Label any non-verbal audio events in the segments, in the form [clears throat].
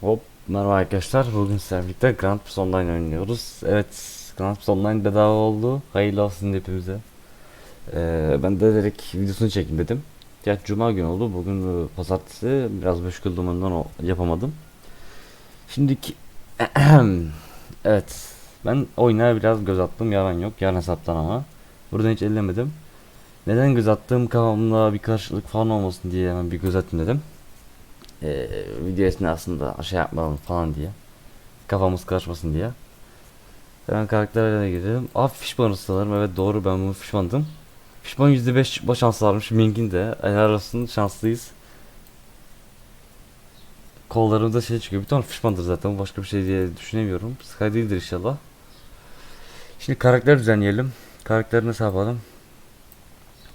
Hop merhaba arkadaşlar. Bugün sizlerle birlikte Grand Theft Online oynuyoruz. Evet Grand Theft Online bedava oldu. Hayırlı olsun hepimize. Ee, Ben de direkt videosunu çekeyim dedim. Ya cuma günü oldu. Bugün e, pazartesi. Biraz meşguldüm ondan o yapamadım. Şimdiki [clears throat] Evet ben oyuna biraz göz attım. Yalan yok yan hesaptan ama. Buradan hiç ellemedim. Neden göz attım kafamda bir karışıklık falan olmasın diye hemen bir göz attım dedim e, video esnasında şey yapmayalım falan diye. Kafamız karışmasın diye. Hemen karakterlerine girelim. Abi fişman sanırım. Evet doğru ben bunu fişmandım. Fişman %5 çıkma şansı varmış. Mink'in de. Helal olsun şanslıyız. Kollarımızda şey çıkıyor. Bir tane fişmandır zaten. Başka bir şey diye düşünemiyorum. Sky değildir inşallah. Şimdi karakter düzenleyelim. Karakteri nasıl yapalım?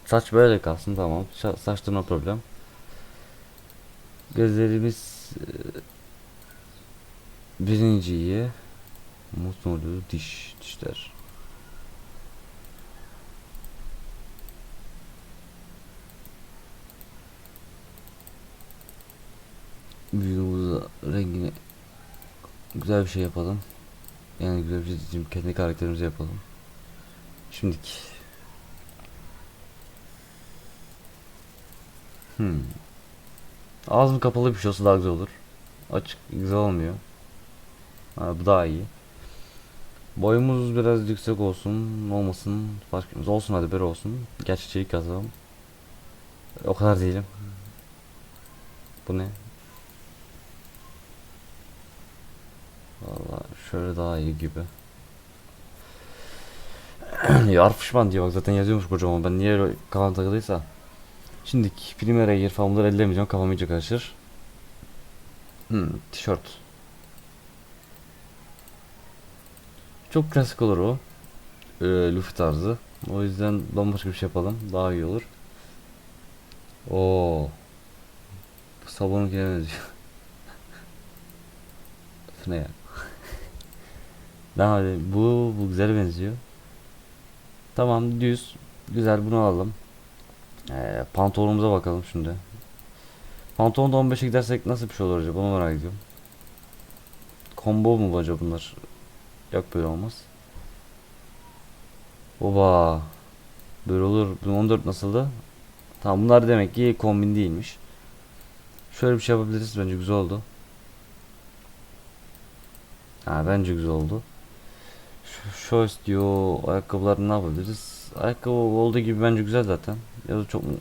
Saç böyle kalsın tamam. Sa saçta no problem. Gözlerimiz e, birinciyi mutlu oluyor diş dişler. Vücudumuza rengini güzel bir şey yapalım. Yani güzel bir şey. Kendi karakterimizi yapalım. Şimdiki. Hmm. Ağzım kapalı bir şey olsa daha güzel olur. Açık güzel olmuyor. Ha, bu daha iyi. Boyumuz biraz yüksek olsun, olmasın, farkımız olsun hadi böyle olsun. Gerçekçilik kazanalım. O kadar değilim. Bu ne? Valla şöyle daha iyi gibi. [clears throat] Yarf pişman diyor bak zaten yazıyormuş kocaman ben niye öyle kafam takılıysa. Şimdi Primera yer falan bunları ellemeyeceğim kafam iyice karışır. Hmm, tişört. Çok klasik olur o. Ee, Luffy tarzı. O yüzden bambaşka bir şey yapalım. Daha iyi olur. Oo. Bu sabunun benziyor. [laughs] Öf ne ya? Daha bu bu güzel benziyor. Tamam düz. Güzel bunu alalım. Ee, pantolonumuza bakalım şimdi. Pantolonda 15'e gidersek nasıl bir şey olur acaba? Onu merak ediyorum. Combo mu acaba bunlar? Yok böyle olmaz. Oba. Böyle olur. 14 nasıldı? Tamam bunlar demek ki kombin değilmiş. Şöyle bir şey yapabiliriz. Bence güzel oldu. Ha bence güzel oldu. Şu diyor ayakkabılar ne yapabiliriz? Ayakkabı olduğu gibi bence güzel zaten. Ya da çok mu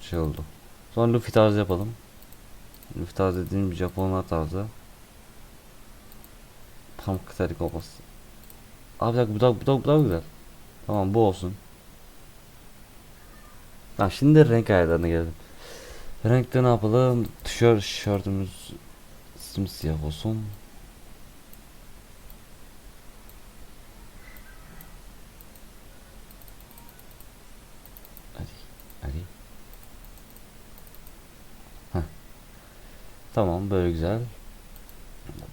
şey oldu. Sonra Luffy tarzı yapalım. Luffy tarzı dediğim bir Japonlar tarzı. Pamuk terik olmaz. Abi bir dakika bu da bu da bu da güzel. Tamam bu olsun. Tamam şimdi renk ayarlarına geldim. Renkte ne yapalım? Tişört şortumuz simsiyah olsun. Hadi. Hadi. Heh. Tamam böyle güzel.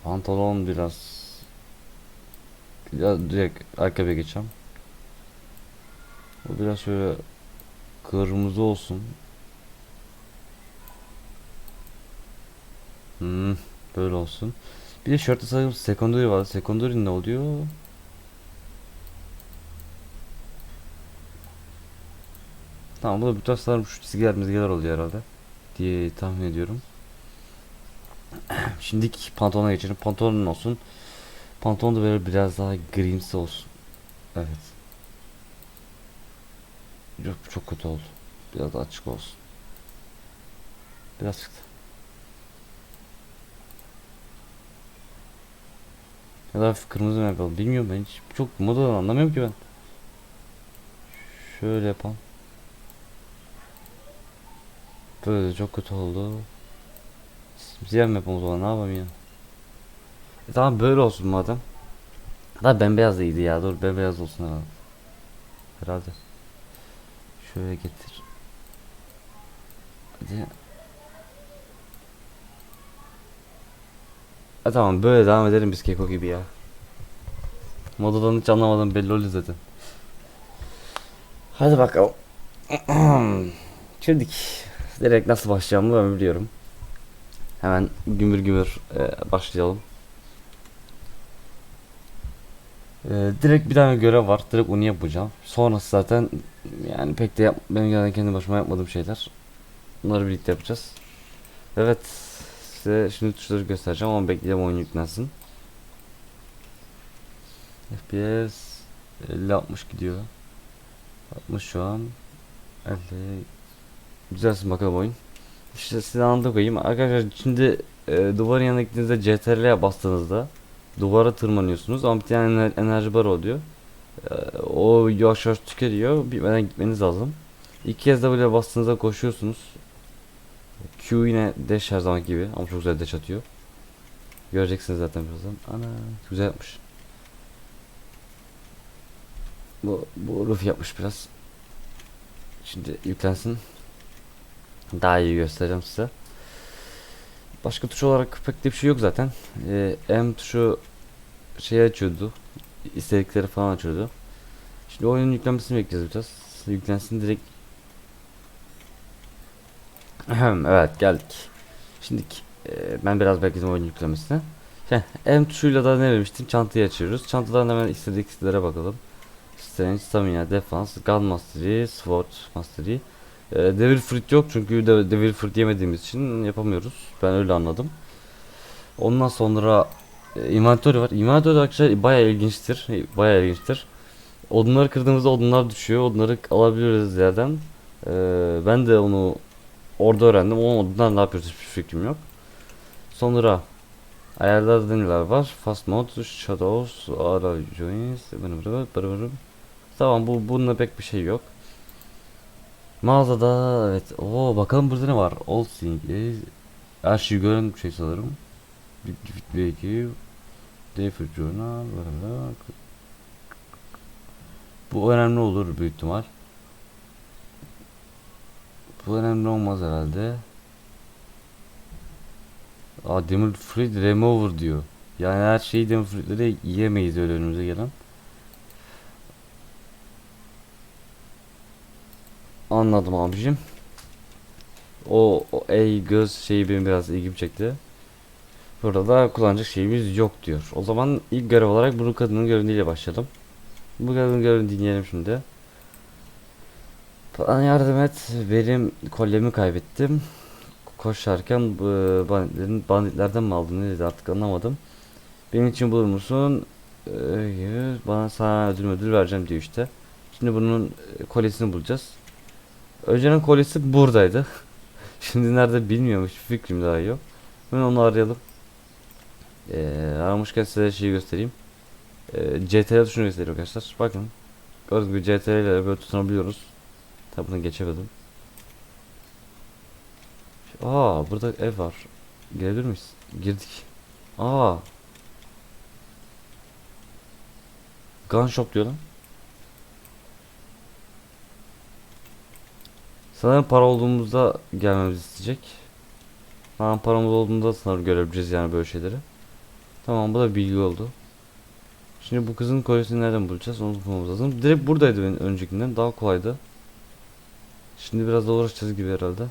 Pantolon biraz ya direkt ayakkabıya geçeceğim. Bu biraz şöyle kırmızı olsun. Hmm, böyle olsun. Bir de şortta sanırım secondary var. Secondary ne oluyor? Tamam bu da bütün sanırım şu çizgiler mizgiler oluyor herhalde. Diye tahmin ediyorum. Şimdiki pantolona geçelim. Pantolonun olsun. Pantolon da böyle biraz daha grimsi olsun. Evet. Yok çok kötü oldu. Biraz daha açık olsun. Biraz çıktı. Ya da kırmızı mı yapalım bilmiyorum ben hiç çok modadan anlamıyorum ki ben. Şöyle yapalım. Böyle çok kötü oldu. Siyah mı yapalım o zaman ne yapalım ya. E tamam böyle olsun madem. Hatta bembeyaz da iyiydi ya dur bembeyaz olsun herhalde. Herhalde. Şöyle getir. Hadi. E tamam böyle devam edelim biz keko gibi ya. Modadan hiç anlamadım belli oluyor zaten. Hadi bakalım. [clears throat] Şimdi direkt nasıl başlayacağımı ben biliyorum. Hemen gümür gümür e, başlayalım. E, direkt bir tane görev var. Direkt onu yapacağım. Sonrası zaten yani pek de yap, benim genelde kendi başıma yapmadığım şeyler. Bunları birlikte yapacağız. Evet. Size şimdi tuşları göstereceğim ama bekleyelim oyun yüklensin. FPS 50 60 gidiyor. 60 şu an. 50 Güzelsin bakalım oyun. İşte size anlatıp koyayım. Arkadaşlar şimdi e, duvarın yanına gittiğinizde CTRL'ye bastığınızda duvara tırmanıyorsunuz ama bir tane ener- enerji bar oluyor. E, o yavaş yavaş tüketiyor. Bitmeden gitmeniz lazım. İki kez de böyle bastığınızda koşuyorsunuz. Q yine dash her zaman gibi ama çok güzel dash atıyor. Göreceksiniz zaten birazdan. Ana güzel yapmış. Bu, bu Ruf yapmış biraz. Şimdi yüklensin. Daha iyi göstereceğim size. Başka tuş olarak pek de bir şey yok zaten. Ee, M tuşu şey açıyordu. istedikleri falan açıyordu. Şimdi oyunun yüklenmesini bekleyeceğiz biraz. Yüklensin direkt. Evet geldik. Şimdi ben biraz bekledim oyun yüklemesine. Heh, M tuşuyla da ne demiştim? Çantayı açıyoruz. Çantadan hemen istediklere bakalım. Strength, Stamina, Defense, Gun Mastery, Sword Mastery. Ee, Devil Fruit yok çünkü de, Devil Fruit yemediğimiz için yapamıyoruz. Ben öyle anladım. Ondan sonra e, var. Inventory arkadaşlar bayağı ilginçtir. Bayağı ilginçtir. Odunları kırdığımızda odunlar düşüyor. Odunları alabiliriz yerden. Ee, ben de onu orada öğrendim. O odunlar ne yapıyoruz hiçbir fikrim yok. Sonra ayarlarda neler var? Fast mode, shadows, ara joins. Tamam bu bununla pek bir şey yok. Mağazada evet. Oo bakalım burada ne var? All things. Her şeyi gören bir şey sanırım. Bilgi. Defir journal. Bu önemli olur büyük ihtimal. Bu önemli olmaz herhalde. Aa demir fruit remover diyor. Yani her şeyi demir fruitleri yiyemeyiz öyle önümüze gelen. Anladım abicim. O, o ey göz şeyi benim biraz ilgimi çekti. Burada da kullanacak şeyimiz yok diyor. O zaman ilk görev olarak bunu kadının göründüğüyle başlayalım. Bu kadının göründüğünü dinleyelim şimdi. Bana yardım et. Benim kolyemi kaybettim. Koşarken bu banditlerin banditlerden mi aldın ne dedi artık anlamadım. Benim için bulur musun? Hayır. Bana sana ödül ödül vereceğim diyor işte. Şimdi bunun kolyesini bulacağız. Önceden kolyesi buradaydı. [laughs] Şimdi nerede bilmiyorum hiç fikrim daha yok. Hemen onu arayalım. Ee, aramışken size şeyi göstereyim. Ee, CTRL tuşunu göstereyim arkadaşlar. Bakın. Gördüğünüz gibi CTRL ile böyle tutunabiliyoruz. Tabi bunu geçemedim. Aa burada ev var. Girebilir miyiz? Girdik. Aa. Gun shop diyor lan. Sanırım para olduğumuzda gelmemizi isteyecek. Tamam paramız olduğunda sanırım görebileceğiz yani böyle şeyleri. Tamam bu da bilgi oldu. Şimdi bu kızın kolyesini nereden bulacağız onu bulmamız lazım. Direkt buradaydı benim öncekinden daha kolaydı. Şimdi biraz da uğraşacağız gibi herhalde.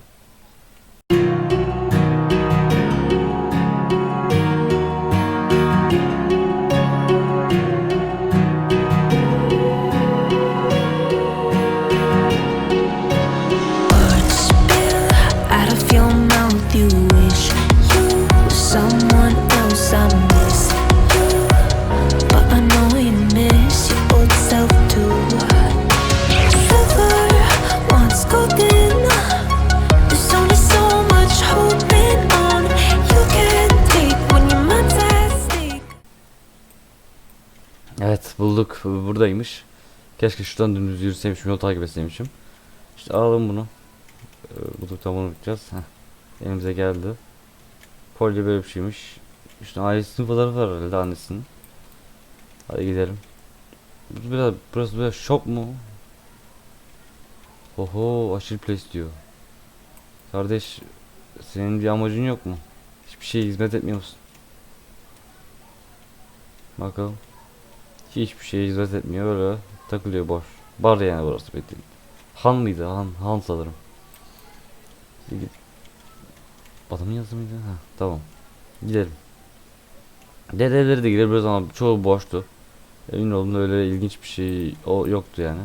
Bulduk buradaymış. Keşke şuradan dümdüz yürüseymişim yol takip etseymişim. İşte alalım bunu. Ee, bulduktan bunu bakacağız. Heh. Elimize geldi. Kolye böyle bir şeymiş. İşte ailesinin fotoğrafı var herhalde annesinin. Hadi gidelim. Biraz, burası biraz shop mu? Oho aşırı place diyor. Kardeş senin bir amacın yok mu? Hiçbir şeye hizmet etmiyor musun? Bakalım. Hiçbir şeye hizmet etmiyor öyle takılıyor boş. Bar yani burası belli. Han mıydı? Han, Han sanırım. Git. Adamın yazı mıydı? Ha, tamam. Gidelim. Dedeleri de gidebiliriz ama çoğu boştu. Emin olun öyle ilginç bir şey o yoktu yani.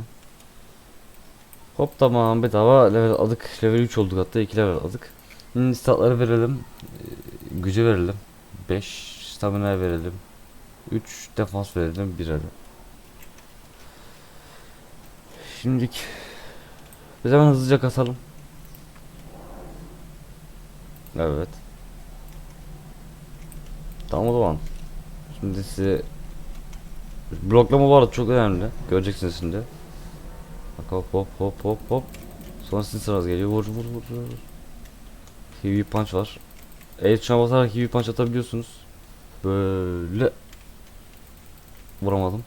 Hop tamam bedava level aldık. Level 3 olduk hatta 2 level aldık. Şimdi statları verelim. Ee, Gücü verelim. 5 stamina verelim. 3 defans verelim. 1 ele. Şimdilik biz hemen hızlıca kasalım. Evet. Tamam o zaman. Şimdi size bloklama bu arada çok önemli. Göreceksiniz şimdi. Bak hop hop hop hop hop. Sonra sizin sıranız geliyor. Vur vur vur. Heavy punch var. Şu an basarak heavy punch atabiliyorsunuz. Böyle. Vuramadım.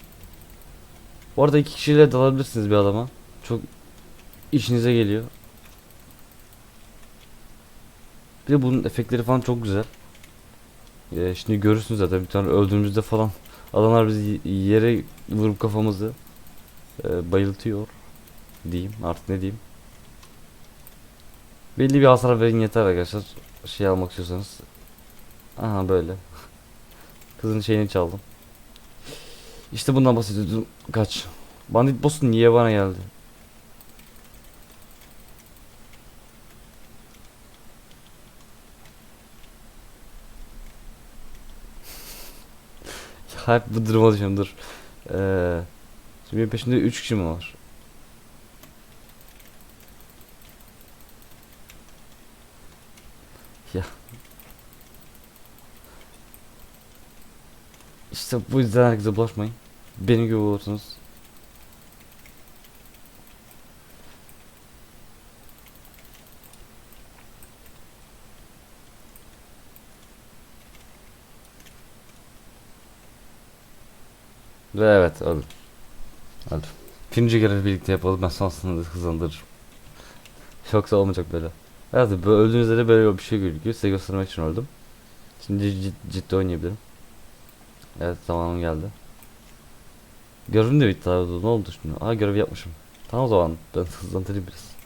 Bu arada iki kişiyle dalabilirsiniz bir adama. Çok işinize geliyor. Bir de bunun efektleri falan çok güzel. Ee, şimdi görürsünüz zaten bir tane öldüğümüzde falan [laughs] adamlar bizi yere vurup kafamızı e, bayıltıyor diyeyim artık ne diyeyim. Belli bir hasar verin yeter arkadaşlar. Şey almak istiyorsanız. Aha böyle. [laughs] Kızın şeyini çaldım. İşte bundan bahsediyordum. Kaç. Bandit boss'un niye bana geldi? [laughs] Ya hep bu duruma düşüyorum dur. Ee, şimdi benim peşimde 3 kişi mi var? Ya. İşte bu yüzden herkese bulaşmayın. Benim gibi olursunuz. Ve evet öldüm. Öldüm. İkinci görevi birlikte yapalım ben sonrasında hızlandırırım. Yoksa olmayacak böyle. Evet böyle öldüğünüzde de böyle bir şey gözüküyor. Size göstermek için öldüm. Şimdi cid- ciddi oynayabilirim. Evet zamanım geldi. Görevim de bitti abi. Ne oldu şimdi? Aa görev yapmışım. Tamam o zaman ben hızlandırayım biraz.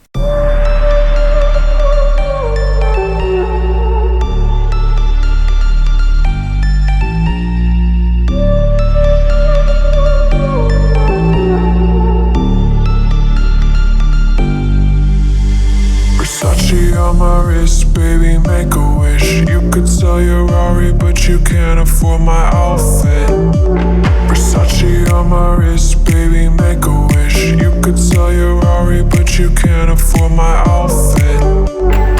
On my wrist, baby, make a wish. You could sell your Rari, but you can't afford my outfit. Versace on my wrist, baby, make a wish. You could sell your Rari, but you can't afford my outfit.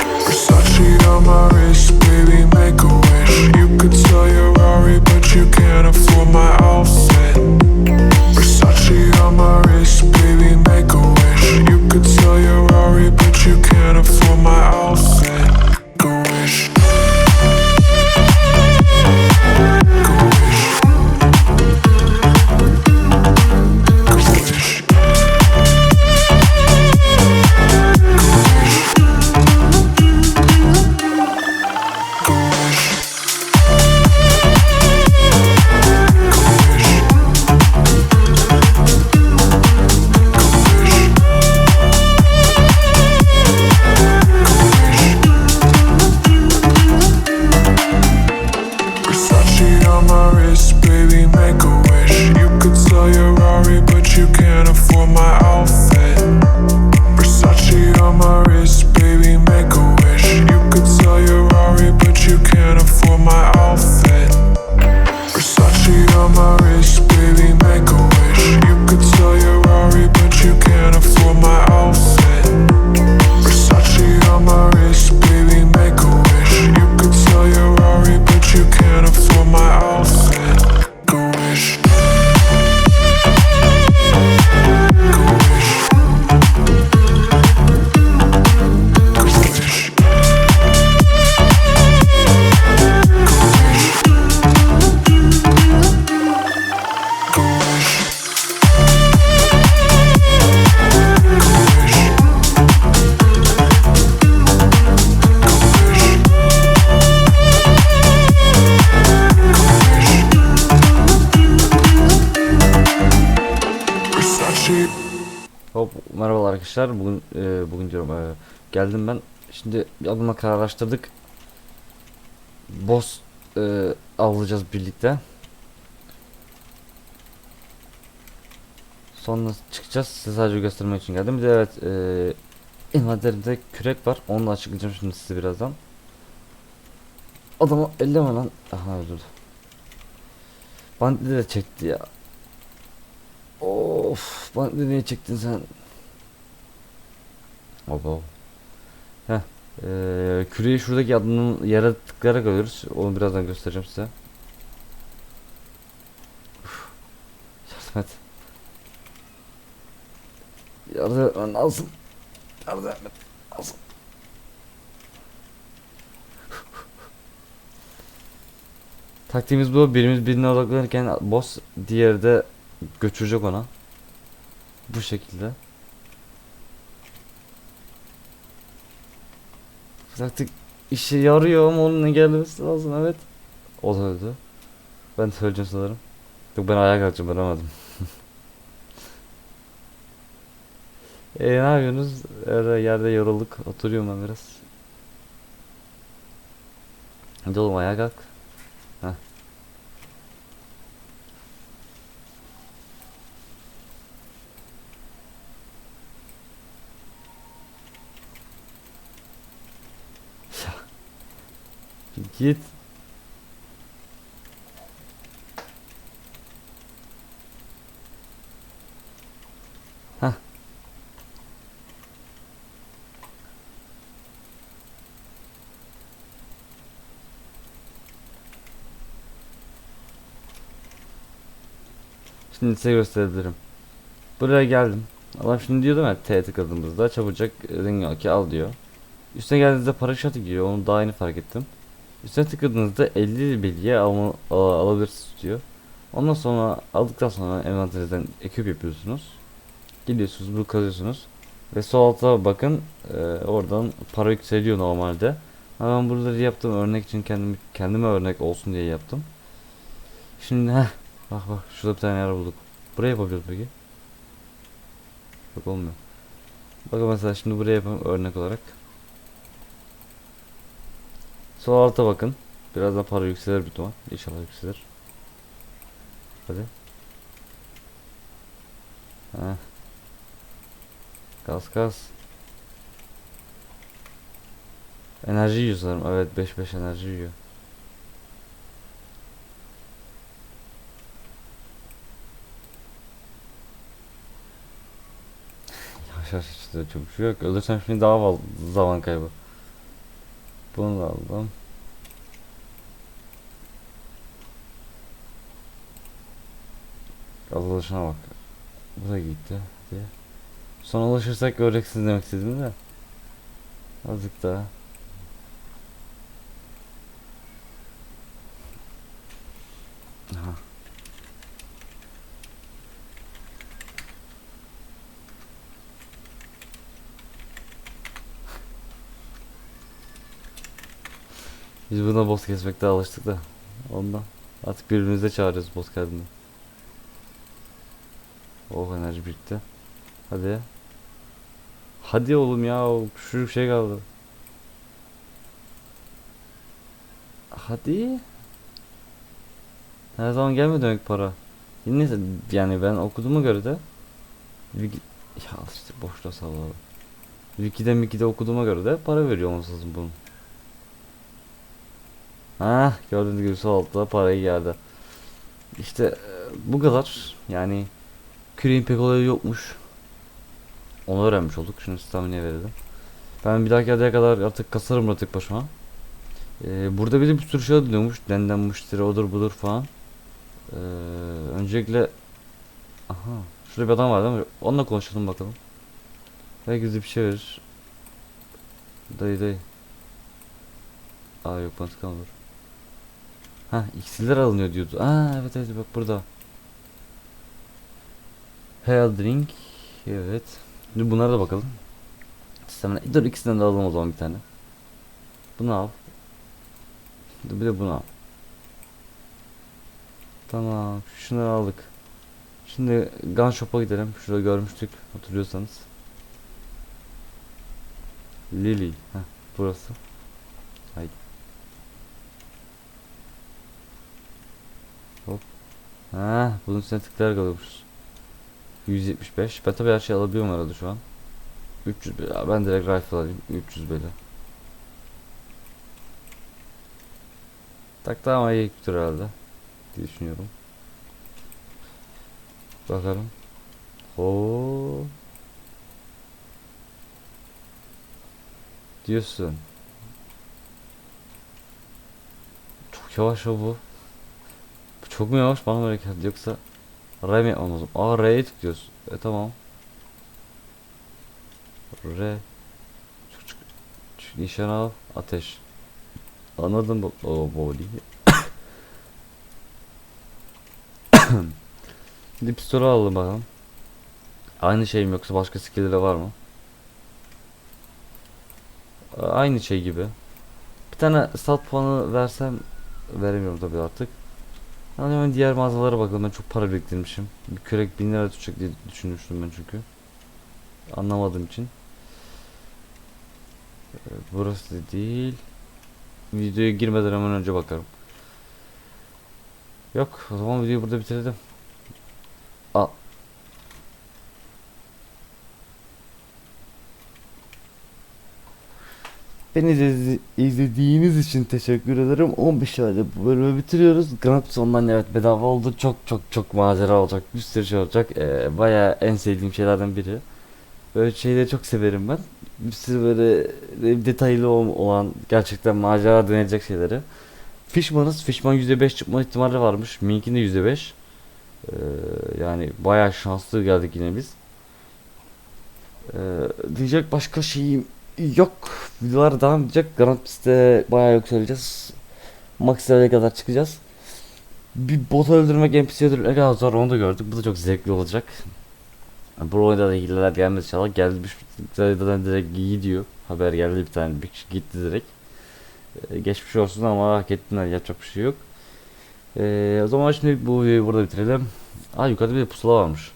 Arkadaşlar. Bugün e, bugün diyorum e, geldim ben. Şimdi bir kararlaştırdık. boss e, avlayacağız birlikte. Sonra çıkacağız. Size sadece göstermek için geldim. Bir de evet e, envanterimde kürek var. Onu da açıklayacağım şimdi size birazdan. Adamı elleme lan. Aha öldürdü. Bandit de çekti ya. Of, bandit niye çektin sen? Oba. Heh. Ee, küreği şuradaki adının yere tıklayarak alıyoruz. Onu birazdan göstereceğim size. Uf. Yardım et. Yardım etmen lazım. Yardım etmen lazım. [laughs] Taktiğimiz bu. Birimiz birine odaklanırken boss diğeri de götürecek ona. Bu şekilde. Taktik işe yarıyor ama onun engellemesi lazım evet. O da öldü. Ben söyleyeceğim sanırım. Yok ben ayağa kalkacağım ben [laughs] e ne yapıyorsunuz? Öyle yerde yorulduk. Oturuyorum ben biraz. Hadi oğlum ayağa kalk. Git. Şimdi size gösterebilirim. Buraya geldim. Adam şimdi diyor değil mi? T tıkladığımızda çabucak ring al diyor. Üstüne geldiğinizde paraşüt giyiyor. Onu daha yeni fark ettim. Üstüne tıkladığınızda 50 bilgiye alma, al- alabilirsiniz diyor. Ondan sonra aldıktan sonra envanterinizden ekip yapıyorsunuz. Gidiyorsunuz bunu kazıyorsunuz. Ve sol alta bakın e, oradan para yükseliyor normalde. Ama ben buraları yaptım örnek için kendim, kendime örnek olsun diye yaptım. Şimdi heh, bak bak şurada bir tane yer bulduk. Buraya yapabiliyoruz peki. Yok olmuyor. Bakın mesela şimdi buraya yapalım örnek olarak. Sol alta bakın. Birazdan para yükselir bir ihtimal. İnşallah yükselir. Hadi. Heh. Gaz gaz. Enerji yiyor sanırım. Evet 5-5 enerji yiyor. [laughs] Yavaş yavaş işte çok bir şey yok. Ölürsem şimdi daha zaman kaybı. Bunu da aldım. Azalışına bak. Bu da gitti. Hadi. Son ulaşırsak göreceksiniz demek istedim de. Azıcık daha. Biz buna boss kesmekte alıştık da. Ondan. Artık birbirimize çağırıyoruz boss geldiğinde. Oh enerji birikti. Hadi. Hadi oğlum ya. Şu şey kaldı. Hadi. Her zaman gelmiyor demek para. Neyse yani ben okuduğuma göre de Wiki... Ya işte boşta salladı. Wiki'de Wiki'de okuduğuma göre de para veriyor olması lazım bunun. Ha gördüğünüz gibi sol altta parayı geldi. İşte e, bu kadar. Yani küreğin pek olayı yokmuş. Onu öğrenmiş olduk. Şimdi stamina verelim. Ben bir dahaki adaya kadar artık kasarım artık başıma. Ee, burada bir de bir sürü şey dönüyormuş. Denden müşteri odur budur falan. Ee, öncelikle Aha. Şurada bir adam var değil mi? Onunla konuşalım bakalım. Belki bize bir şey verir. Dayı dayı. Aa yok bana tıklamadır. Ha iksirler alınıyor diyordu. Aa evet evet bak burada. Hell drink. Evet. Dur bunlara da bakalım. Sistemine. Dur ikisinden de alalım o zaman bir tane. Bunu al. Dur bir de bunu al. Tamam. Şunları aldık. Şimdi gun shop'a gidelim. Şurada görmüştük. Hatırlıyorsanız. Lily. Heh, burası. Haydi. Hop. Ha, bunun üstüne tıklayarak alıyormuşuz. 175. Ben tabii her şeyi alabiliyorum arada şu an. 300 be- ya ben direkt rifle alayım. 300 böyle. Tak tamam iyi gidiyor herhalde. Diye düşünüyorum. Bakalım. Oo. Diyorsun. Çok yavaş o bu. Çok mu yavaş bana böyle geldi yoksa R mi yapmam lazım? Aa R'ye tıklıyoruz. E tamam. R. Çık çık. Çık, Nişan al. Ateş. Anladım bu. O body. [coughs] Şimdi alalım bakalım. Aynı şey mi yoksa başka skill'leri var mı? Aynı şey gibi. Bir tane stat puanı versem veremiyorum tabii artık. Hadi hemen diğer mağazalara bakalım. Ben çok para biriktirmişim. Bir kürek 1000 lira tutacak diye düşünmüştüm ben çünkü. Anlamadığım için. Ee, Burası da değil. Videoya girmeden hemen önce bakarım. Yok, o zaman videoyu burada bitirdim. Aa. Beni izledi- izlediğiniz için teşekkür ederim. 15 ayda bu bölümü bitiriyoruz. Grand Online'dan evet bedava oldu. Çok çok çok macera olacak. Bir sürü şey olacak. Ee, bayağı en sevdiğim şeylerden biri. Böyle şeyleri çok severim ben. Bir sürü böyle detaylı ol- olan gerçekten macera deneyecek şeyleri. Fishman'ız. Fishman %5 çıkma ihtimali varmış. Mink'in de %5. Ee, yani bayağı şanslı geldik yine biz. Ee, diyecek başka şeyim yok. Videolar devam edecek. Grand Prix'te bayağı yükseleceğiz. Max level'e kadar çıkacağız. Bir bot öldürmek NPC öldürmek kadar zor onu da gördük. Bu da çok zevkli olacak. Bu oyunda da hileler gelmez inşallah. Gelmiş zaten direkt gidiyor. Haber geldi bir tane bir kişi gitti direkt. Ee, geçmiş olsun ama hak ettiler yapacak bir şey yok. Ee, o zaman şimdi bu videoyu burada bitirelim. Aa yukarıda bir pusula varmış.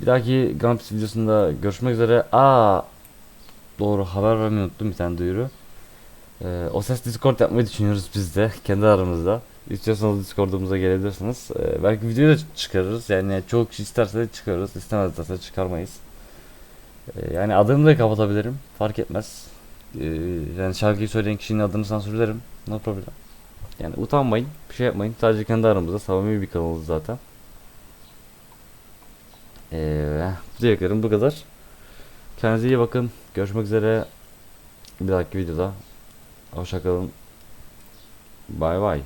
Bir dahaki Prix videosunda görüşmek üzere. Aa doğru haber vermeyi unuttum bir tane duyuru. Ee, o ses Discord yapmayı düşünüyoruz biz de kendi aramızda. İstiyorsanız Discord'umuza gelebilirsiniz. Ee, belki videoyu da çıkarırız. Yani çok kişi isterse de çıkarırız. İstemezlerse de çıkarmayız. Ee, yani adını da kapatabilirim. Fark etmez. Ee, yani şarkıyı söyleyen kişinin adını sansürlerim. No problem. Yani utanmayın. Bir şey yapmayın. Sadece kendi aramızda. Samimi bir kanalız zaten. Ee, diyeceklerim bu kadar. Kendinize iyi bakın. Görüşmek üzere. Bir dahaki videoda. Hoşçakalın. Bay bay.